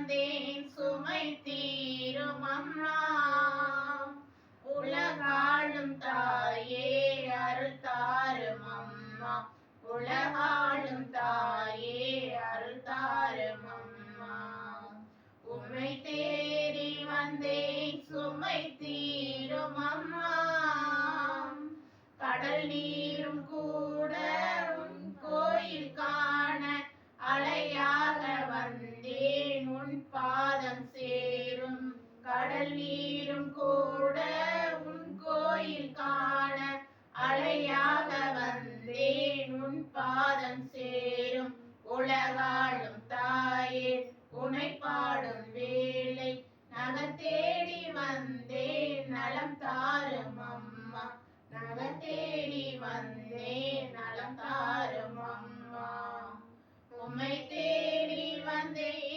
சுமந்தேன் சுமை தீரும் அம்மா உலகாளும் தாயே அருள் தாரும் அம்மா. உலகாளும் தாயே அருள் தாரும் அம்மா. உம்மை தேடி வந்தேன் சுமை தீரும் அம்மா. கடல் நீரும் கூட சேரும் கடல் நீரும் கூட உன் கோயில் காண அலையாக வந்தேன். உன் பாதம் சேரும் உலகாளும் தாயே உனை பாடும் வேலை நகத்தேடி வந்தேன். நலம் தாரும் அம்மா நகத்தேடி வந்தேன். நலம் தாரும் அம்மா. உம்மை தேடி வந்தேன்.